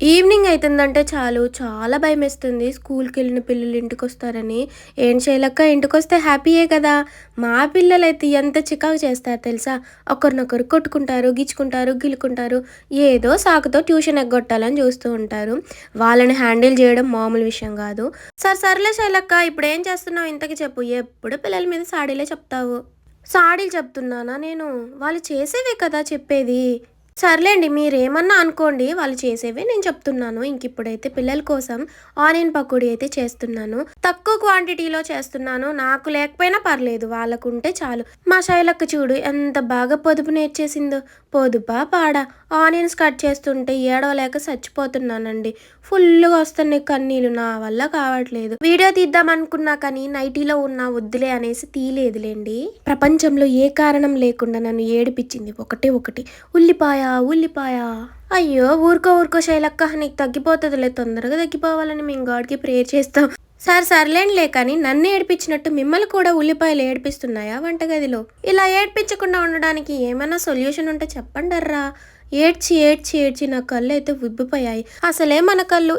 Evening అవుతుందంటే చాలు చాలా భయం వేస్తుంది స్కూల్కి వెళ్ళిన పిల్లలు ఇంటికి వస్తారని ఏం చేయలేక ఇంటికి వస్తే హ్యాపీయే కదా. మా పిల్లలు అయితే ఎంత చికాకు చేస్తారు తెలుసా? ఒకరినొకరు కొట్టుకుంటారు గిచ్చుకుంటారు గిలుకుంటారు. ఏదో సాకుతో ట్యూషన్ ఎగ్గొట్టాలని చూస్తూ ఉంటారు. వాళ్ళని హ్యాండిల్ చేయడం మామూలు విషయం కాదు. సార్ సర్లే శైలక్క ఇప్పుడు ఏం చేస్తున్నావు? ఇంతకి చెప్పు. ఎప్పుడు పిల్లల మీద సాడీలే చెప్తావు. సాడీలు చెప్తున్నానా నేను? వాళ్ళు చేసేవే కదా చెప్పేది. సర్లేండి మీరేమన్నా అనుకోండి వాళ్ళు చేసేవే నేను చెప్తున్నాను. ఇంక ఇప్పుడైతే పిల్లల కోసం ఆనియన్ పకోడీ అయితే చేస్తున్నాను. తక్కువ క్వాంటిటీలో చేస్తున్నాను. నాకు లేకపోయినా పర్లేదు వాళ్ళకు ఉంటే చాలు. మా శైలక్క చూడు ఎంత బాగా పొదుపు నేర్చేసిందో. పొదుపా పాడా? ఆనియన్స్ కట్ చేస్తుంటే ఏడవలేక చచ్చిపోతున్నానండి. ఫుల్గా వస్తున్నాయి కన్నీళ్ళు నా వల్ల కావట్లేదు. వీడియో తీద్దాం అనుకున్నా కానీ నైటీలో ఉన్న వద్దులే అనేసి తీయలేదులేండి ప్రపంచంలో ఏ కారణం లేకుండా నన్ను ఏడిపించింది ఒకటే ఒకటి. ఉల్లిపాయ ఉల్లిపాయ. అయ్యో ఊరుకో ఊరుకో శైలక్క నీకు తగ్గిపోతుందిలే తొందరగా తగ్గిపోవాలని మేము గాడికి ప్రేయర్ చేస్తాం. సార్ సర్లేండిలే కానీ నన్ను ఏడిపించినట్టు మిమ్మల్ని కూడా ఉల్లిపాయలు ఏడిపిస్తున్నాయా వంటగదిలో? ఇలా ఏడ్పించకుండా ఉండడానికి ఏమైనా సొల్యూషన్ ఉంటే చెప్పండి అర్రా ఏడ్చి ఏడ్చి ఏడ్చి నా కళ్ళు అయితే ఉబ్బిపోయాయి. అసలే మన కళ్ళు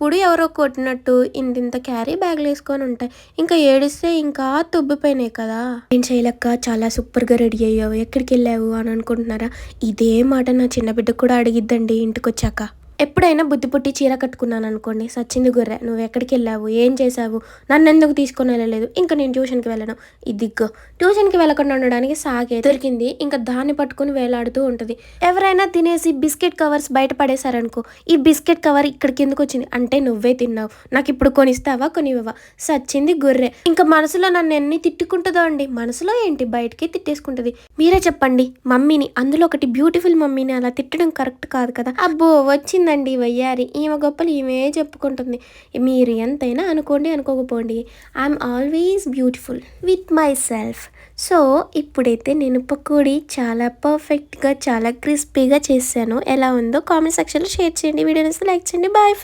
ఇప్పుడు ఎవరో కొట్టినట్టు ఇంతింత క్యారీ బ్యాగ్లు వేసుకొని ఉంటాయి. ఇంకా ఏడిస్తే ఇంకా తుబ్బిపోయినాయి కదా. నేను చేయలేక చాలా సూపర్గా రెడీ అయ్యావు. ఎక్కడికి వెళ్ళావు అని అనుకుంటున్నారా? ఇదే మాట నా చిన్న బిడ్డ కూడా అడిగిద్దండి ఇంటికి వచ్చాక ఎప్పుడైనా బుద్ధి పుట్టి చీర కట్టుకున్నాను అనుకోండి సచ్చింది గుర్రె నువ్వు ఎక్కడికి వెళ్ళావు? ఏం చేసావు నన్ను ఎందుకు తీసుకొని వెళ్ళలేదు? ఇంకా నేను ట్యూషన్కి వెళ్ళను. ఇదిగ్గో ట్యూషన్కి వెళ్ళకుండా ఉండడానికి సాగే దొరికింది. ఇంకా దాన్ని పట్టుకుని వేలాడుతూ ఉంటుంది. ఎవరైనా తినేసి బిస్కెట్ కవర్స్ బయట పడేశారనుకో ఈ బిస్కెట్ కవర్ ఇక్కడికి ఎందుకు వచ్చింది? అంటే నువ్వే తిన్నావు. నాకు ఇప్పుడు కొనిస్తావా? కొనివ్వవా? సచ్చింది గుర్రె. ఇంకా మనసులో నన్ను ఎన్ని తిట్టుకుంటుందో అండి. మనసులో ఏంటి? బయటికి తిట్టేసుకుంటుంది. మీరే చెప్పండి మమ్మీని అందులో ఒకటి బ్యూటిఫుల్ మమ్మీని అలా తిట్టడం కరెక్ట్ కాదు కదా? అబ్బో వచ్చింది? ఉందండి వయ్యారి. ఈమె గొప్పలు ఈమె చెప్పుకుంటుంది. మీరు ఎంతైనా అనుకోండి అనుకోకపోండి. I'm always beautiful with myself so ఇప్పుడైతే నేను పకోడీ చాలా పర్ఫెక్ట్గా చాలా క్రిస్పీగా చేశాను. ఎలా ఉందో కామెంట్ సెక్షన్లో షేర్ చేయండి. వీడియోని లైక్ చేయండి. బాయ్